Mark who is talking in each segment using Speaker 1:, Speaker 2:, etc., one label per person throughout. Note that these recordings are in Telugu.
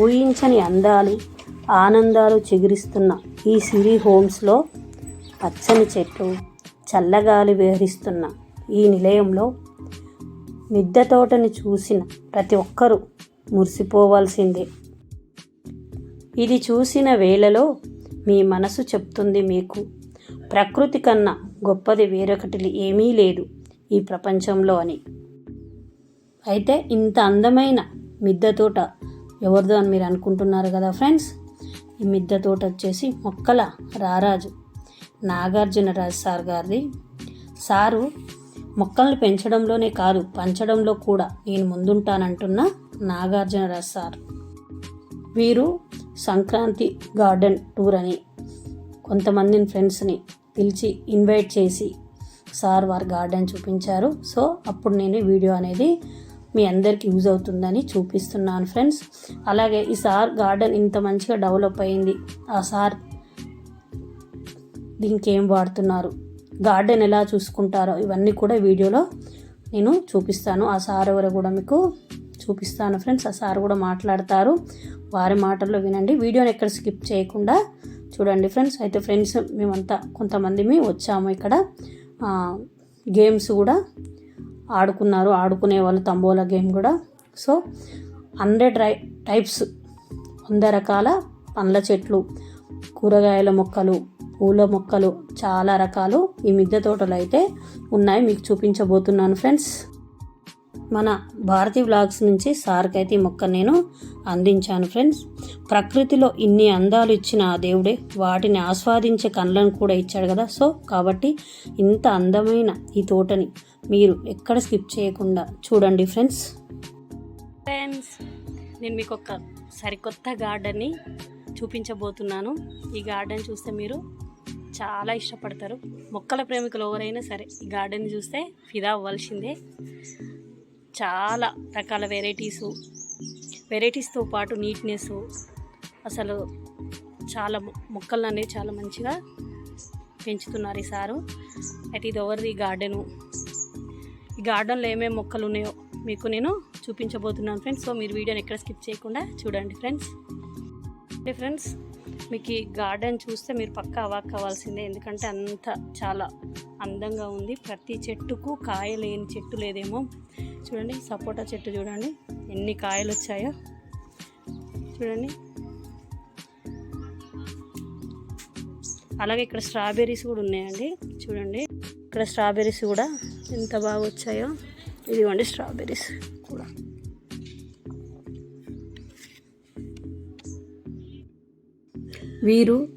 Speaker 1: ఊహించని అందాలు ఆనందాలు చిగురిస్తున్న ఈ సిరి హోమ్స్లో పచ్చని చెట్లు చల్లగాలి విహరిస్తున్న ఈ నిలయంలో మిద్దె తోటని చూసిన ప్రతి ఒక్కరూ మురిసిపోవాల్సిందే. ఇది చూసిన వేళలో మీ మనసు చెప్తుంది మీకు ప్రకృతి కన్నా గొప్పది వేరొకటి ఏమీ లేదు ఈ ప్రపంచంలో అని. అయితే ఇంత అందమైన మిద్దె తోట ఎవరిదో అని మీరు అనుకుంటున్నారు కదా ఫ్రెండ్స్? ఈ మిద్దె తోట వచ్చేసి మొక్కల రారాజు నాగార్జున రాజు సార్ గారిది. సారు మొక్కల్ని పెంచడంలోనే కాదు పంచడంలో కూడా నేను ముందుంటానంటున్న నాగార్జున రాజు సార్. వీరు సంక్రాంతి గార్డెన్ టూర్ అని కొంతమందిని ఫ్రెండ్స్ని పిలిచి ఇన్వైట్ చేసి సార్ వారి గార్డెన్ చూపించారు. సో అప్పుడు నేను వీడియో అనేది మీ అందరికి యూజ్ అవుతుందని చూపిస్తున్నాను ఫ్రెండ్స్. అలాగే ఈ సార్ గార్డెన్ ఇంత మంచిగా డెవలప్ అయింది. ఆ సార్ దీనికి ఏం వాడుతున్నారు? గార్డెన్ ఎలా చూసుకుంటారో ఇవన్నీ కూడా వీడియోలో నేను చూపిస్తాను. ఆ సార్ ఎవరో కూడా మీకు చూపిస్తాను ఫ్రెండ్స్. ఆ సార్ కూడా మాట్లాడతారు. వారి మాటల్లో వినండి. వీడియోని ఎక్కడ స్కిప్ చేయకుండా చూడండి ఫ్రెండ్స్. అయితే ఫ్రెండ్స్ మేమంతా కొంతమంది వచ్చాము ఇక్కడ. గేమ్స్ కూడా ఆడుకున్నారు ఆడుకునే వాళ్ళు తంబోలా గేమ్ కూడా. సో హండ్రెడ్ రై టైప్స్ వంద రకాల పండ్ల చెట్లు కూరగాయల మొక్కలు పూల మొక్కలు చాలా రకాలు ఈ మిద్దె తోటలు అయితే ఉన్నాయి. మీకు చూపించబోతున్నాను ఫ్రెండ్స్. మన భారతీ బ్లాగ్స్ నుంచి సార్కి అయితే ఈ మొక్క నేను అందించాను ఫ్రెండ్స్. ప్రకృతిలో ఇన్ని అందాలు ఇచ్చిన ఆ దేవుడే వాటిని ఆస్వాదించే కళ్ళను కూడా ఇచ్చాడు కదా. సో కాబట్టి ఇంత అందమైన ఈ తోటని మీరు ఎక్కడ స్కిప్ చేయకుండా చూడండి ఫ్రెండ్స్. ఫ్రెండ్స్ నేను మీకు ఒక సరికొత్త గార్డెన్ని చూపించబోతున్నాను. ఈ గార్డెన్ చూస్తే మీరు చాలా ఇష్టపడతారు. మొక్కల ప్రేమికులు ఎవరైనా సరే ఈ గార్డెన్ చూస్తే ఫిదా అవ్వాల్సిందే. చాలా రకాల వెరైటీసు వెరైటీస్తో పాటు నీట్నెస్ అసలు చాలా మొ- మొక్కలు అనేవి చాలా మంచిగా పెంచుతున్నారు ఈ సారు. అయితే ఇది ఎవరిది గార్డెను? ఈ గార్డెన్లో ఏమేమి మొక్కలు ఉన్నాయో మీకు నేను చూపించబోతున్నాను ఫ్రెండ్స్. సో మీరు వీడియోని ఎక్కడ స్కిప్ చేయకుండా చూడండి ఫ్రెండ్స్. అంటే ఫ్రెండ్స్ మీకు ఈ గార్డెన్ చూస్తే మీరు పక్కా అవాక్ కావాల్సిందే ఎందుకంటే అంత చాలా అందంగా ఉంది. ప్రతి చెట్టుకు కాయ లేని చెట్టు లేదేమో. చూడండి సపోటా చెట్టు చూడండి. ఎన్ని కాయలు వచ్చాయో. చూడండి. అలాగే ఇక్కడ స్ట్రాబెర్రీస్ కూడా ఉన్నాయండి. చూడండి. ఇక్కడ స్ట్రాబెర్రీస్ కూడా ఎంత బాగా వచ్చాయో? ఇదిగోండి స్ట్రాబెర్రీస్. కూడా. వీరు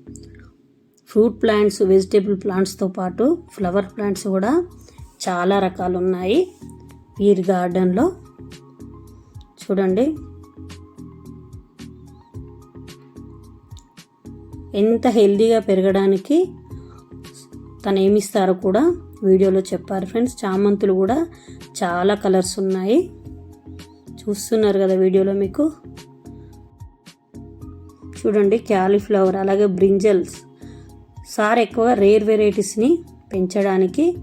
Speaker 1: ఫ్రూట్ ప్లాంట్స్ వెజిటేబుల్ ప్లాంట్స్తో పాటు ఫ్లవర్ ప్లాంట్స్ కూడా చాలా రకాలు ఉన్నాయి. వీరి గార్డెన్లో చూడండి. ఎంత హెల్దీగా పెరగడానికి తను ఏమిస్తారో కూడా వీడియోలో చెప్పారు ఫ్రెండ్స్. చామంతులు కూడా చాలా కలర్స్ ఉన్నాయి. చూస్తున్నారు కదా వీడియోలో మీకు. చూడండి క్యాలీఫ్లవర్ అలాగే బ్రింజల్స్. సార్ ఎక్కువగా రేర్ వెరైటీస్ని పెంచడానికి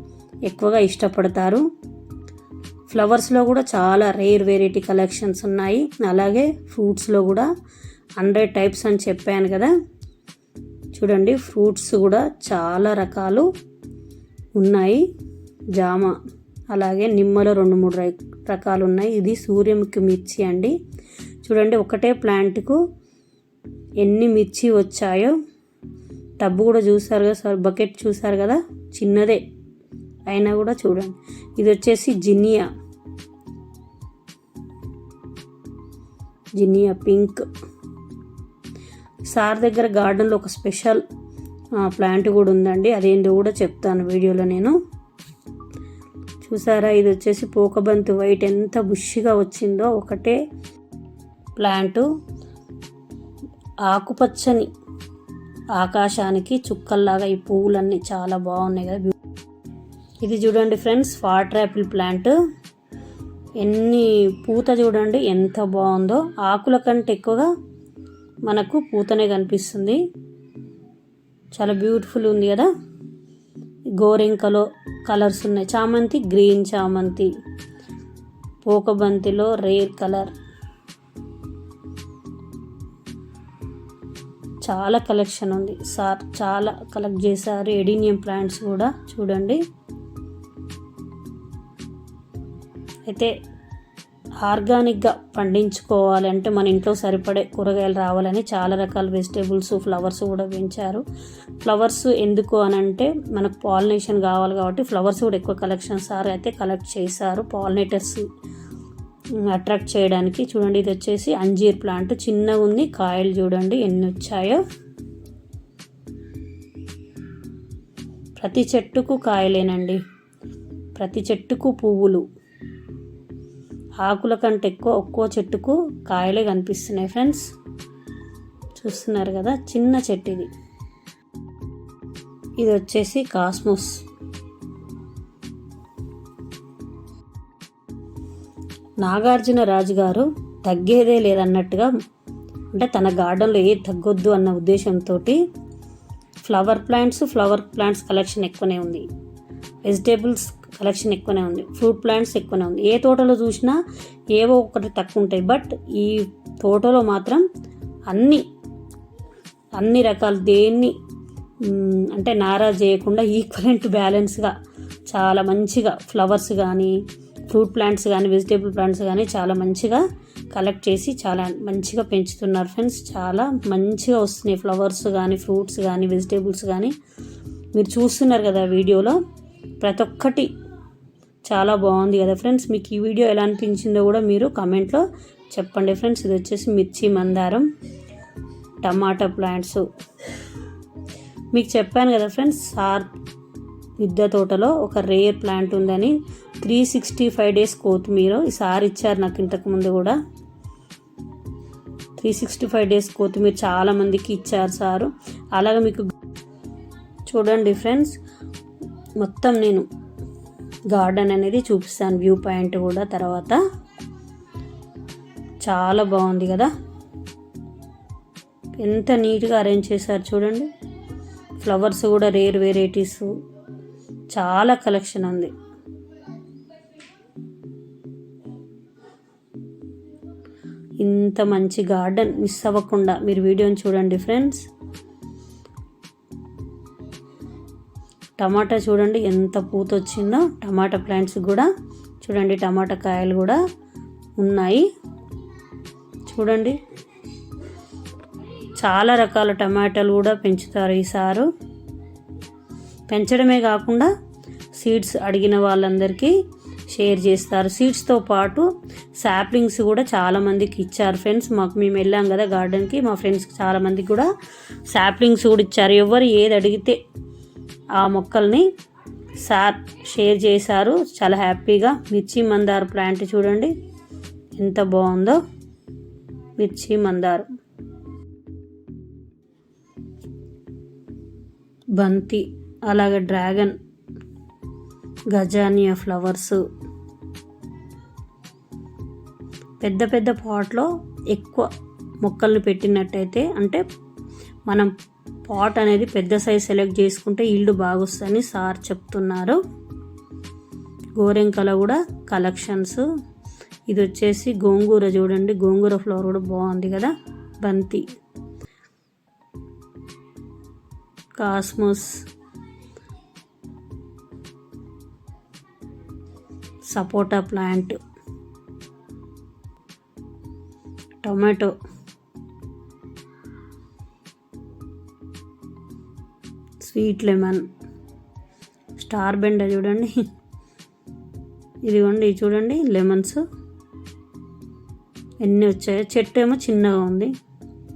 Speaker 1: ఎక్కువగా ఇష్టపడతారు. ఫ్లవర్స్లో కూడా చాలా రేర్ వెరైటీ కలెక్షన్స్ ఉన్నాయి. అలాగే ఫ్రూట్స్లో కూడా హండ్రెడ్ టైప్స్ అని చెప్పాను కదా. చూడండి ఫ్రూట్స్ కూడా చాలా రకాలు. ఉన్నాయి. జామ అలాగే నిమ్మలో రెండు మూడు రై- రకాలు ఉన్నాయి ఇది సూర్యముఖి మిర్చి అండి. చూడండి ఒకటే ప్లాంట్కు ఎన్ని మిర్చి వచ్చాయో. టబ్బు కూడా చూసారు కదా సార్ బకెట్ చూసారు కదా చిన్నదే. అయినా కూడా చూడండి. ఇది వచ్చేసి జినియా. జినియా పింక్. సార్ దగ్గర గార్డెన్లో ఒక స్పెషల్ ప్లాంట్ కూడా ఉందండి. అదేంటో కూడా చెప్తాను వీడియోలో నేను. చూసారా ఇది వచ్చేసి పోకబంతి వైట్ ఎంత బుష్గా వచ్చిందో. ఒకటే ప్లాంటు. ఆకుపచ్చని ఆకాశానికి చుక్కల్లాగా ఈ పువ్వులన్నీ చాలా బాగున్నాయి కదా. ఇది చూడండి ఫ్రెండ్స్ వాటర్ యాపిల్ ప్లాంట్. ఎన్ని పూత చూడండి ఎంత బాగుందో. ఆకుల కంటే ఎక్కువగా మనకు పూతనే కనిపిస్తుంది. చాలా బ్యూటిఫుల్ ఉంది కదా? గోరింకలో కలర్స్ ఉన్నాయి. చామంతి గ్రీన్ చామంతి. పోకబంతిలో రేర్ కలర్ చాలా కలెక్షన్ ఉంది. సార్ చాలా కలెక్ట్ చేశారు. ఎడీనియం ప్లాంట్స్ కూడా చూడండి. అయితే ఆర్గానిక్గా పండించుకోవాలి అంటే మన ఇంట్లో సరిపడే కూరగాయలు రావాలని చాలా రకాల వెజిటేబుల్స్ ఫ్లవర్స్ కూడా పెంచారు. ఫ్లవర్స్ ఎందుకు అని అంటే మనకు పాలినేషన్ కావాలి కాబట్టి ఫ్లవర్స్ కూడా ఎక్కువ కలెక్షన్ సార్ అయితే కలెక్ట్ చేశారు. పాలినేటర్స్ అట్రాక్ట్ చేయడానికి చూడండి ఇది వచ్చేసి అంజీర్ ప్లాంట్. చిన్నగా ఉంది కాయలు చూడండి ఎన్ని వచ్చాయో. ప్రతి చెట్టుకు కాయలేనండి. ప్రతి చెట్టుకు పువ్వులు. ఆకుల కంటే ఎక్కువ ఒక్కో చెట్టుకు కాయలే కనిపిస్తున్నాయి ఫ్రెండ్స్. చూస్తున్నారు కదా చిన్న చెట్టు ఇది ఇది వచ్చేసి కాస్మోస్. నాగార్జున రాజు గారు తగ్గేదే లేదన్నట్టుగా అంటే తన గార్డెన్లో ఏ తగ్గొద్దు అన్న ఉద్దేశంతో flower plants flower plants collection ఎక్కువనే ఉంది. వెజిటేబుల్స్ కలెక్షన్ ఎక్కువనే ఉంది ఫ్రూట్ ప్లాంట్స్ ఎక్కువనే ఉంది. ఏ తోటలో చూసినా ఏవో ఒకటి తక్కువ ఉంటాయి బట్ ఈ తోటలో మాత్రం అన్ని అన్ని రకాలు దేన్ని అంటే నారా చేయకుండా ఈక్వలెంట్ బ్యాలెన్స్గా చాలా మంచిగా ఫ్లవర్స్ కానీ ఫ్రూట్ ప్లాంట్స్ కానీ వెజిటేబుల్ ప్లాంట్స్ కానీ చాలా మంచిగా కలెక్ట్ చేసి చాలా మంచిగా పెంచుతున్నారు ఫ్రెండ్స్ చాలా మంచిగా వస్తున్నాయి ఫ్లవర్స్ కానీ ఫ్రూట్స్ కానీ వెజిటేబుల్స్ కానీ మీరు చూస్తున్నారు కదా వీడియోలో ప్రతి ఒక్కటి చాలా బాగుంది కదా ఫ్రెండ్స్. మీకు ఈ వీడియో ఎలా అనిపించిందో కూడా మీరు కమెంట్లో చెప్పండి ఫ్రెండ్స్. ఇది వచ్చేసి మిర్చి మందారం టమాటా ప్లాంట్స్. మీకు చెప్పాను కదా ఫ్రెండ్స్ సార్ మిద్దె తోటలో ఒక రేర్ ప్లాంట్ ఉందని త్రీ సిక్స్టీ ఫైవ్ డేస్ కొత్తిమీర ఈ సార్ ఇచ్చారు నాకు ఇంతకు ముందు కూడా. త్రీ సిక్స్టీ ఫైవ్ డేస్ కొత్తిమీర చాలామందికి ఇచ్చారు సారు. అలాగే మీకు చూడండి ఫ్రెండ్స్ మొత్తం నేను గార్డెన్ అనేది చూపిస్తాను వ్యూ పాయింట్ కూడా తర్వాత. చాలా బాగుంది కదా? ఎంత నీట్గా అరేంజ్ చేశారు చూడండి. ఫ్లవర్స్ కూడా రేర్ వెరైటీస్. చాలా కలెక్షన్ ఉంది ఇంత మంచి గార్డెన్ మిస్ అవ్వకుండా మీరు వీడియోని చూడండి ఫ్రెండ్స్. టమాటా చూడండి ఎంత పూత వచ్చిందో టమాటా ప్లాంట్స్ కూడా చూడండి టమాటా కాయలు కూడా ఉన్నాయి. చూడండి చాలా రకాల టమాటాలు కూడా పెంచుతారు ఈ సారు. పెంచడమే కాకుండా సీడ్స్ అడిగిన వాళ్ళందరికీ షేర్ చేస్తారు. సీడ్స్తో పాటు శాప్లింగ్స్ కూడా చాలామందికి ఇచ్చారు ఫ్రెండ్స్. మాకు మేము వెళ్ళాం కదా గార్డెన్కి మా ఫ్రెండ్స్కి చాలామందికి కూడా శాప్లింగ్స్ కూడా ఇచ్చారు. ఎవరు ఏది అడిగితే ఆ మొక్కల్ని సార్ షేర్ చేశారు. చాలా హ్యాపీగా. మిర్చి మందార ప్లాంట్ చూడండి. ఎంత బాగుందో. మిర్చి మందారు. బంతి అలాగే డ్రాగన్ గజానియా ఫ్లవర్స్. పెద్ద పెద్ద పాట్లో ఎక్కువ మొక్కల్ని పెట్టినట్టయితే అంటే మనం పాట్ అనేది పెద్ద సైజ్ సెలెక్ట్ చేసుకుంటే ఈల్డ్ బాగుస్తుందని సార్ చెప్తున్నారు. గోరెంకల కూడా కలెక్షన్స్. ఇది వచ్చేసి గోంగూర చూడండి గోంగూర ఫ్లవర్ కూడా బాగుంది కదా బంతి. కాస్మోస్. సపోటా plant. Tomato. Sweet lemon. Star బెండ చూడండి. ఇదిగోండి చూడండి లెమన్స్. ఎన్ని వచ్చాయో. చెట్టు ఏమో చిన్నగా ఉంది.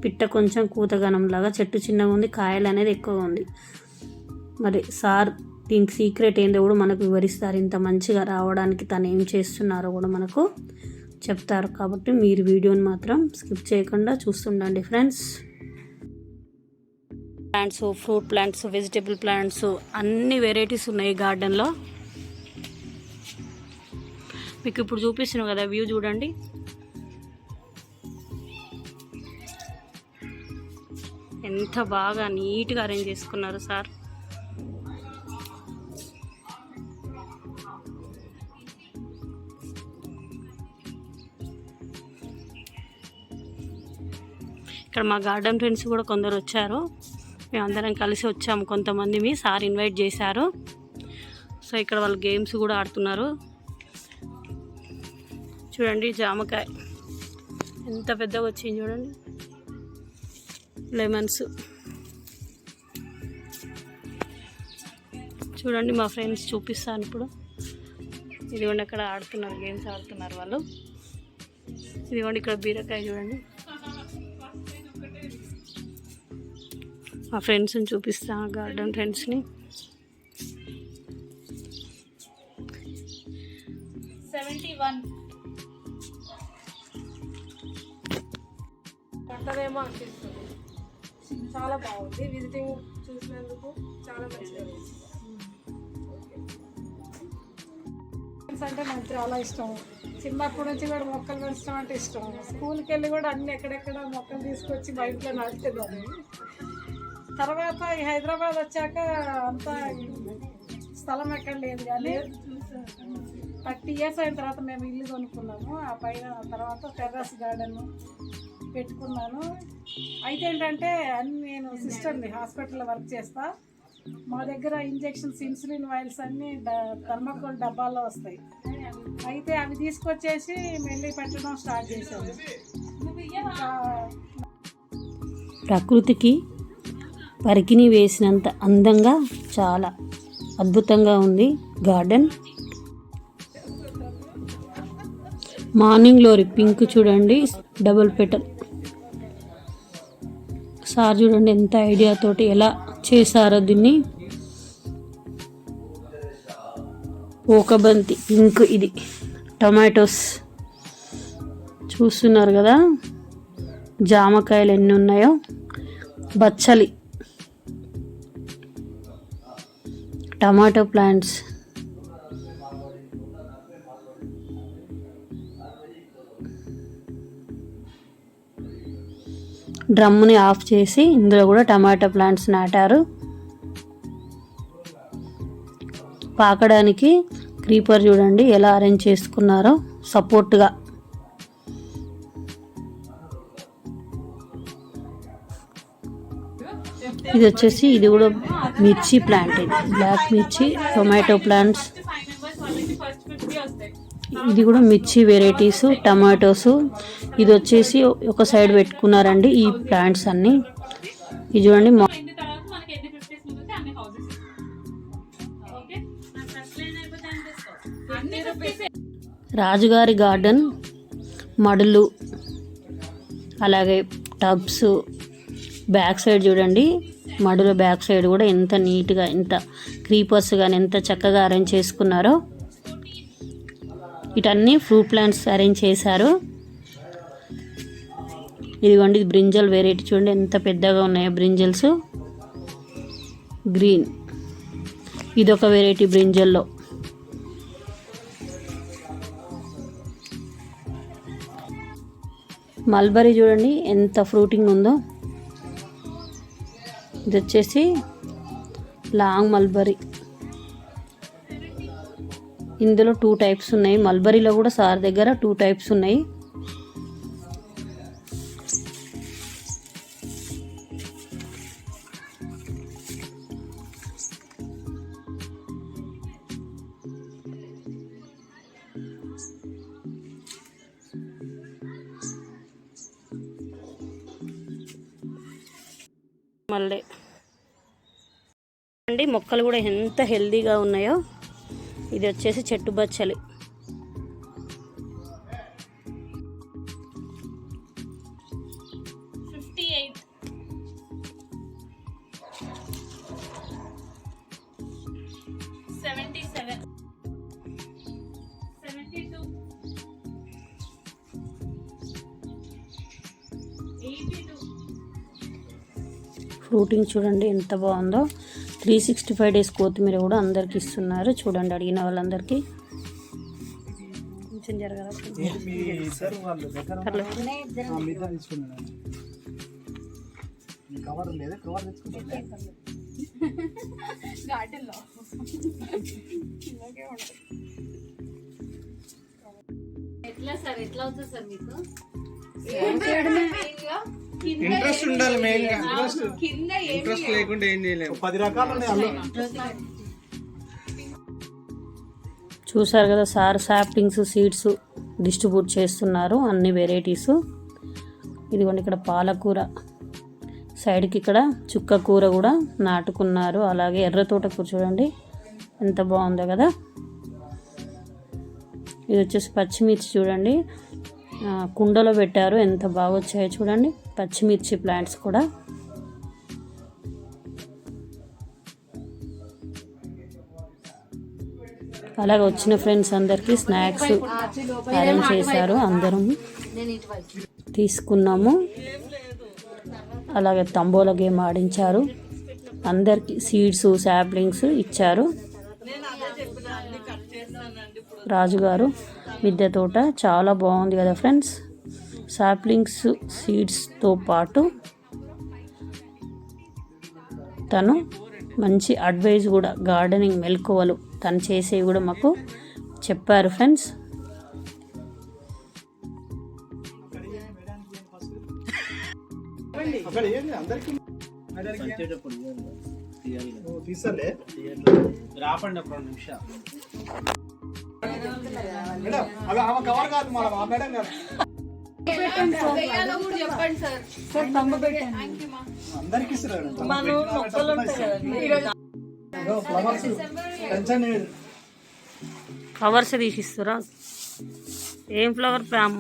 Speaker 1: పిట్ట కొంచెం కూతగనంలాగా చెట్టు చిన్నగా ఉంది. కాయలు అనేది ఎక్కువగా ఉంది. మరి సార్ దీనికి సీక్రెట్ ఏందో కూడా మనకు వివరిస్తారు. ఇంత మంచిగా రావడానికి తను ఏం చేస్తున్నారో కూడా మనకు చెప్తారు. కాబట్టి మీరు వీడియోని మాత్రం స్కిప్ చేయకుండా చూస్తుండండి friends. Plants fruit plants vegetable plants అన్ని వెరైటీస్ ఉన్నాయి గార్డెన్లో. మీకు ఇప్పుడు చూపిస్తున్నాం కదా వ్యూ చూడండి. ఎంత బాగా నీట్గా అరేంజ్ చేసుకున్నారు సార్. ఇక్కడ మా గార్డెన్ ఫ్రెండ్స్ కూడా కొందరు వచ్చారు. మేమందరం కలిసి వచ్చాము. కొంతమంది మీ సార్ ఇన్వైట్ చేశారు. సో ఇక్కడ వాళ్ళు గేమ్స్ కూడా ఆడుతున్నారు. చూడండి జామకాయ. ఎంత పెద్దగా వచ్చింది చూడండి. లెమన్స్. చూడండి మా ఫ్రెండ్స్ చూపిస్తాను ఇప్పుడు. ఇదిగోండి అక్కడ ఆడుతున్నారు గేమ్స్ ఆడుతున్నారు వాళ్ళు. ఇదిగోండి ఇక్కడ బీరకాయ చూడండి. మా ఫ్రెండ్స్ని చూపిస్తా గార్డెన్ ఫ్రెండ్స్ని
Speaker 2: సెవెంటీ వన్
Speaker 3: పట్టదేమో అనిపిస్తుంది. చాలా బాగుంది. విజిటింగ్ చూసినందుకు చాలా మంచిగా అంటే నాకు చాలా ఇష్టం. చిన్నప్పటి నుంచి కూడా మొక్కలు పెంచడం అంటే ఇష్టం. స్కూల్కి వెళ్ళి కూడా అన్ని ఎక్కడెక్కడ మొక్కలు తీసుకొచ్చి మా ఇంట్లో తర్వాత ఈ హైదరాబాద్ వచ్చాక అంతా స్థలం ఎక్కడ లేదు కానీ థర్టీ ఇయర్స్ అయిన తర్వాత మేము ఇల్లు కొనుక్కున్నాము. ఆ పైన తర్వాత టెర్రస్ గార్డెన్ పెట్టుకున్నాను. అయితే ఏంటంటే అన్ని నేను సిస్టర్ని హాస్పిటల్లో వర్క్ చేస్తా. మా దగ్గర ఇంజెక్షన్స్ ఇన్సులిన్ వైల్స్ డ థర్మకోల్ డబ్బాల్లో వస్తాయి. అయితే అవి తీసుకొచ్చేసి మెల్లి పెట్టడం స్టార్ట్ చేశాను.
Speaker 1: ప్రకృతికి పరికిని వేసినంత అందంగా చాలా అద్భుతంగా ఉంది గార్డెన్. మార్నింగ్ లోరి పింక్ చూడండి డబుల్ పెటల్. సార్ చూడండి ఎంత ఐడియా తోటి ఎలా చేశారో దీన్ని. ఓకబంతి పింక్ ఇది. టొమాటోస్. చూస్తున్నారు కదా జామకాయలు ఎన్ని ఉన్నాయో. బచ్చలి. Tomato plants. డ్రమ్ని ఆఫ్ చేసి ఇందులో కూడా టమాటో ప్లాంట్స్ నాటారు. పాకడానికి క్రీపర్ చూడండి ఎలా అరేంజ్ చేసుకున్నారో సపోర్ట్గా. ఇది వచ్చేసి ఇది కూడా మిర్చి ప్లాంట్ ఇది. బ్లాక్ మిర్చి టొమాటో ప్లాంట్స్ ఇది కూడా మిర్చి వెరైటీస్ టమాటోస్ ఇది వచ్చేసి ఒక సైడ్ పెట్టుకున్నారండి ఈ ప్లాంట్స్ అన్ని. ఇది చూడండి రాజుగారి గార్డెన్ మడులు అలాగే టబ్స్ బ్యాక్ సైడ్ చూడండి. మడుల బ్యాక్ సైడ్ కూడా ఎంత నీట్గా ఎంత క్రీపర్స్ కానీ ఎంత చక్కగా అరేంజ్ చేసుకున్నారో ఇటన్నీ ఫ్రూట్ ప్లాంట్స్ అరేంజ్ చేశారు. ఇదిగోండి ఇది బ్రింజల్ వెరైటీ చూడండి ఎంత పెద్దగా ఉన్నాయో బ్రింజల్స్. గ్రీన్. ఇదొక వెరైటీ బ్రింజల్లో. మల్బరీ చూడండి ఎంత ఫ్రూటింగ్ ఉందో. ఇది వచ్చేసి లాంగ్ మల్బరీ. ఇందులో టూ టైప్స్ ఉన్నాయి. మల్బరీలో కూడా సార్ దగ్గర టూ టైప్స్ ఉన్నాయి. అండి మొక్కలు కూడా ఎంత హెల్దీగా ఉన్నాయో. ఇది వచ్చేసి చెట్టు బచ్చలి. ఫ్రూటింగ్ చూడండి ఎంత బాగుందో. త్రీ సిక్స్టీ ఫైవ్ డేస్ కొత్తిమీర కూడా అందరికి ఇస్తున్నారు. చూడండి అడిగిన వాళ్ళందరికీ. కొంచెం
Speaker 2: గార్డెన్లో. ఎట్లా సార్? ఎట్లా అవుతుంది సార్ మీకు?
Speaker 4: ఇంట్రెస్ట్ ఉండాలి మెయిన్గా.
Speaker 5: కింద
Speaker 4: ఇంట్రెస్ట్ లేకుండా ఏం చేయలేము.
Speaker 6: పది రకాలు
Speaker 1: చూసారు కదా సార్ సాప్లింగ్స్ సీడ్స్ డిస్ట్రిబ్యూట్ చేస్తున్నారు అన్ని వెరైటీస్ ఇదిగోండి ఇక్కడ పాలకూర. సైడ్కి ఇక్కడ చుక్క కూర కూడా నాటుకున్నారు. అలాగే ఎర్ర తోటకూర చూడండి ఎంత బాగుందో కదా. ఇది వచ్చేసి పచ్చిమిర్చి చూడండి. కుండలో పెట్టారు ఎంత బాగా వచ్చాయో చూడండి. పచ్చిమిర్చి ప్లాంట్స్ కూడా. అలాగే వచ్చిన ఫ్రెండ్స్ అందరికీ స్నాక్స్ అరేంజ్ చేశారు అందరం. తీసుకున్నాము. అలాగే తంబోలా గేమ్ ఆడించారు. అందరికి సీడ్స్ శాప్లింగ్స్ ఇచ్చారు. రాజుగారు మిద్దె తోట చాలా బాగుంది కదా ఫ్రెండ్స్? సాప్లింగ్స్ సీడ్స్తో పాటు తను మంచి అడ్వైజ్ కూడా గార్డెనింగ్ మెలకువలు తను చేసేవి కూడా మాకు చెప్పారు ఫ్రెండ్స్.
Speaker 4: రాపండి ఒక రెండు నిమిషాలు
Speaker 6: మేడం అవి ఆమె కవర్ కాదు మేడం ఆ మేడం కాదు
Speaker 5: సార్.
Speaker 6: అందరికి ఇస్తారు ఫ్లవర్స్
Speaker 1: తీసిస్తురా? ఏం ఫ్లవర్ ఏం.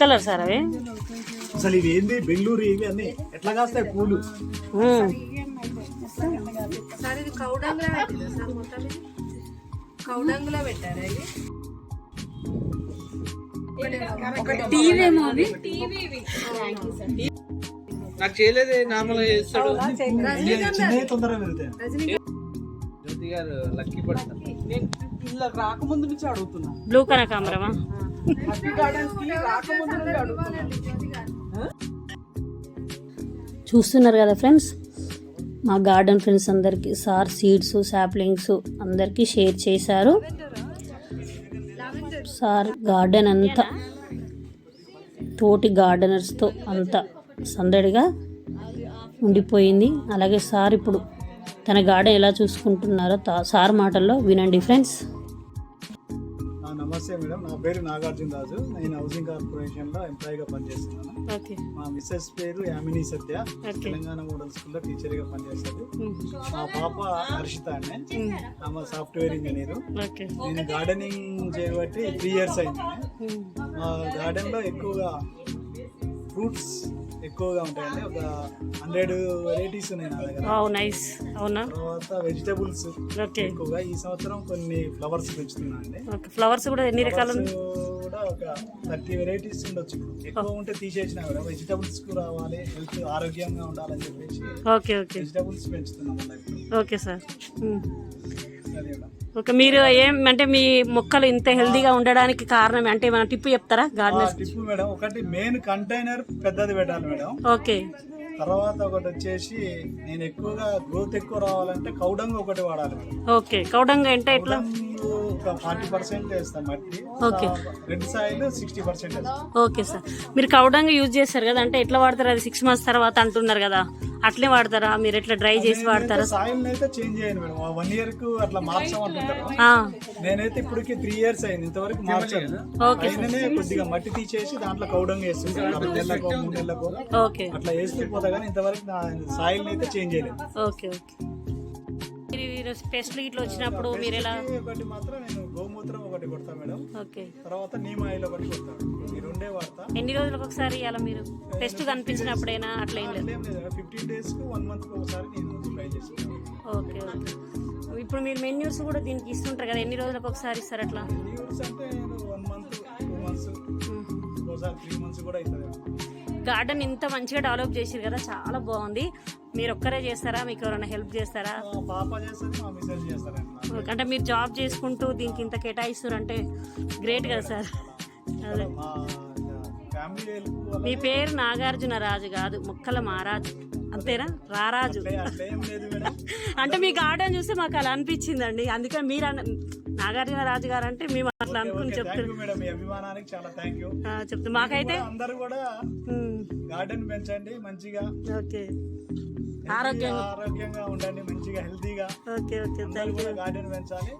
Speaker 1: కలర్ సార్ అవి?
Speaker 6: అసలు ఇవి ఏంది? బెంగళూరు ఇవి అన్ని. ఎట్లా కాస్తాయి పూలు?
Speaker 1: మ్మ్.
Speaker 5: సార్ ఇది? కౌడంగులో పెట్టారా ఇది?
Speaker 4: నాకు చేయలేదే నార్మల్ చేస్తాడు. జ్యోతి గారు లక్కీ పడతారు
Speaker 7: నేను ఇలా రాకముందు నుంచి అడుగుతున్నా.
Speaker 1: బ్లూ కనకాంబరమా
Speaker 7: హ్యాపీ గార్డెన్స్కి రాకముందు నుంచి అడుగుతున్నా.
Speaker 1: చూస్తున్నారు కదా ఫ్రెండ్స్? మా గార్డెన్ ఫ్రెండ్స్ అందరికీ సార్ సీడ్స్ సాప్లింగ్స్ అందరికీ షేర్ చేశారు. సార్ గార్డెన్ అంతా తోటి గార్డెనర్స్తో అంత సందడిగా ఉండిపోయింది. అలాగే సార్ ఇప్పుడు తన గార్డెన్ ఎలా చూసుకుంటున్నారో తా- సార్ మాటల్లో వినండి ఫ్రెండ్స్.
Speaker 6: నమస్తే మేడం. నా పేరు నాగార్జున రాజు. నేను హౌసింగ్ కార్పొరేషన్లో ఎంప్లాయీగా పనిచేస్తున్నాను. మా మిస్సెస్ పేరు యామిని సత్య. తెలంగాణ మోడల్ స్కూల్లో టీచర్గా పనిచేస్తుంది. మా పాప హర్షిత అండి ఆమె సాఫ్ట్వేర్ ఇంజనీర్ నేను గార్డెనింగ్ చేయబట్టి త్రీ ఇయర్స్ అయింది. మా గార్డెన్లో ఎక్కువగా ఫ్రూట్స్ ఎక్కువగా ఉంటాయండి. ఒక హండ్రెడ్ వెరైటీస్ ఉన్నాయి నా దగ్గర.
Speaker 1: నైస్. అవునా?
Speaker 6: తర్వాత వెజిటబుల్స్
Speaker 1: ఓకే.
Speaker 6: ఎక్కువగా ఈ సంవత్సరం కొన్ని ఫ్లవర్స్ పెంచుతున్నా అండి
Speaker 1: ఓకే. ఫ్లవర్స్ కూడా ఎన్ని రకాలు?
Speaker 6: కూడా ఒక థర్టీ వెరైటీస్ ఉండొచ్చు ఎక్కువ ఉంటే తీసేసినా కూడా వెజిటబుల్స్ రావాలి హెల్త్ ఆరోగ్యంగా ఉండాలని చెప్పేసి
Speaker 1: ఓకే ఓకే.
Speaker 6: వెజిటబుల్స్ పెంచుతున్నాం
Speaker 1: ఓకే సార్. ఓకే మీరు ఏం అంటే మీ మొక్కలు ఇంత హెల్దీగా ఉండడానికి కారణం అంటే మన టిప్పు చెప్తారా గార్డెనర్స్
Speaker 6: టిప్ మేడం ఒకటి మెయిన్ కంటైనర్ పెద్దది పెట్టాలి మేడం.
Speaker 1: ఓకే.
Speaker 6: తర్వాత ఒకటి వచ్చేసి నేను ఎక్కువగా గ్రోత్ ఎక్కువ రావాలంటే కౌడంగ్ ఒకటి వాడాలి
Speaker 1: ఓకే కౌడంగా అంటే ఎట్లా?
Speaker 6: ఫార్టీ పర్సెంట్ వేస్తాం మట్టి.
Speaker 1: Okay.
Speaker 6: Red soil sixty percent
Speaker 1: okay sir. మీరు కౌడంగా యూజ్ చేస్తారు కదా అంటే ఎట్లా వాడతారు? అది సిక్స్ మంత్స్ తర్వాత అంటున్నారు కదా. అట్లే వాడతారా? మీరు ఎట్లా డ్రై చేసి వాడతారా?
Speaker 6: సాయిల్ అయితే చేంజ్ చేయను మేడం. వన్ ఇయర్కు అట్లా మార్చామంటుంటారు.
Speaker 1: ఆ,
Speaker 6: నేనైతే ఇప్పటికి త్రీ ఇయర్స్ అయింది. ఇంతవరకు మార్చాను.
Speaker 1: ఓకే.
Speaker 6: కొద్దిగా మట్టి తీసేసి దాంట్లో కౌడంగ్ వేస్తుంటాను రెండు నెలలకు మూడు నెలలకు.
Speaker 1: ఓకే.
Speaker 6: అట్లా వేస్తూ పోతా కానీ ఇంతవరకు నా సాయిల్ అయితే చేంజ్ చేయలేదు.
Speaker 1: Okay okay. మీరు పెస్ట్లు ఇట్లా వచ్చినప్పుడు మీరు ఎలా
Speaker 6: ఒకటి మాత్రం నేను గోమూత్రం ఒకటి కొడతా మేడం.
Speaker 1: ఓకే.
Speaker 6: తర్వాత నీమ్ ఆయిల్ ఒకటి కొడతాను ఈ రెండే వాడతా.
Speaker 1: ఎన్ని రోజులకు ఒకసారి ఇవ్వాలి మీరు టెస్ట్ కనిపించినప్పుడైనా అట్లా ఏం లేదు?
Speaker 6: ఫిఫ్టీన్ డేస్కు వన్ మంత్ ఒకసారి నేను ట్రై చేస్తాను
Speaker 1: ఓకే ఓకే. ఇప్పుడు మీరు మెన్యూస్ కూడా దీనికి ఇస్తుంటారు కదా ఎన్ని రోజులకు ఒకసారి ఇస్తారు అట్లా?
Speaker 6: లీవ్స్ అంటే వన్ మంత్ టూ మంత్స్ ఒకసారి త్రీ మంత్స్ కూడా అవుతుంది.
Speaker 1: గార్డెన్ ఇంత మంచిగా డెవలప్ చేసారు కదా చాలా బాగుంది. మీరు ఒక్కరే చేస్తారా? మీకు ఎవరైనా హెల్ప్ చేస్తారా? అంటే మీరు జాబ్ చేసుకుంటూ దీనికి ఇంత కేటాయిస్తారు అంటే గ్రేట్ కదా సార్. అదే.
Speaker 6: మా
Speaker 1: పేరు నాగార్జున రాజు కాదు ముక్కల మహారాజు అంతేనా? రారాజు. అంటే మీ గార్డెన్ చూస్తే మాకు అలా అనిపించిందండి. అందుకని మీరు నాగార్జున రాజు గారు అంటే మేము అట్లా అనుకుని
Speaker 6: యూ
Speaker 1: చెప్తాం మాకైతే
Speaker 6: అందరూ కూడా గార్డెన్ పెంచండి మంచిగా
Speaker 1: ఓకే. ఆరోగ్యంగా.
Speaker 6: ఆరోగ్యంగా ఉండండి మంచిగా హెల్తీగా.
Speaker 1: Okay okay. Thank you
Speaker 6: garden పెంచాలి.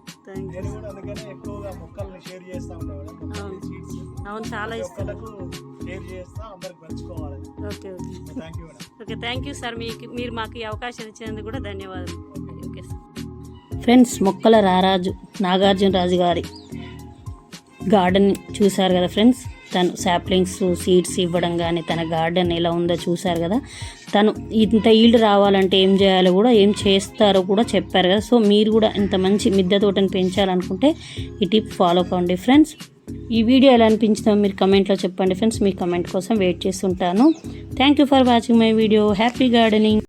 Speaker 6: నేను కూడా అందుకనే ఎక్కువగా మొక్కల్ని షేర్ చేస్తా ఉంటాను సీడ్స్
Speaker 1: అవును. చాలా
Speaker 6: మొక్కలకు షేర్ చేస్తా అందరికి పంచుకోవాలి.
Speaker 1: Okay okay.
Speaker 6: Thank you
Speaker 1: okay thank you sir మీకు మీరు మాకు ఈ అవకాశం ఇచ్చినందుకు కూడా ధన్యవాదాలు. ఓకే సార్ ఫ్రెండ్స్ మొక్కల రారాజు నాగార్జున రాజు గారి గార్డెన్ చూశారు కదా ఫ్రెండ్స్? తను సాప్లింగ్స్ సీడ్స్ ఇవ్వడం కానీ తన గార్డెన్ ఎలా ఉందో చూశారు కదా? తను ఇంత ఈల్డ్ రావాలంటే ఏం చేయాలో కూడా ఏం చేస్తారో కూడా చెప్పారు కదా? సో మీరు కూడా ఇంత మంచి మిద్దె తోటను పెంచాలనుకుంటే ఈ టిప్ ఫాలో కావండి ఫ్రెండ్స్. ఈ వీడియో ఎలా అనిపించిందో మీరు కమెంట్లో చెప్పండి ఫ్రెండ్స్. మీ కమెంట్ కోసం వెయిట్ చేస్తుంటాను. Thank you for watching my video happy gardening